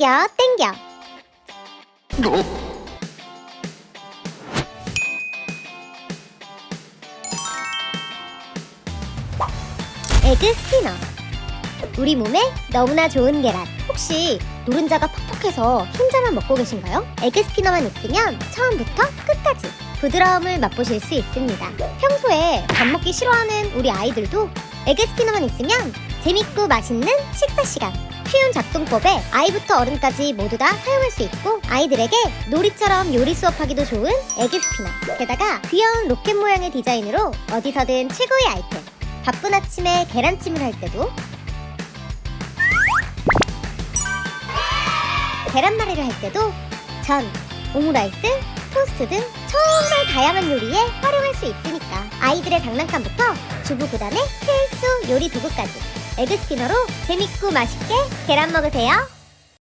땡겨 땡겨. 에그 스피너. 우리 몸에 너무나 좋은 계란. 혹시 노른자가 퍽퍽해서 흰자만 먹고 계신가요? 에그 스피너만 있으면 처음부터 끝까지 부드러움을 맛보실 수 있습니다. 평소에 밥 먹기 싫어하는 우리 아이들도 에그 스피너만 있으면 재밌고 맛있는 식사 시간 쉬운 작동법에 아이부터 어른까지 모두 다 사용할 수 있고 아이들에게 놀이처럼 요리 수업하기도 좋은 에그 스피너 게다가 귀여운 로켓 모양의 디자인으로 어디서든 최고의 아이템 바쁜 아침에 계란찜을 할 때도 계란말이를 할 때도 전, 오므라이스, 토스트 등 정말 다양한 요리에 활용할 수 있으니까 아이들의 장난감부터 주부 구단의 필수 요리 도구까지 에그 스피너로 재밌고 맛있게 계란 먹으세요.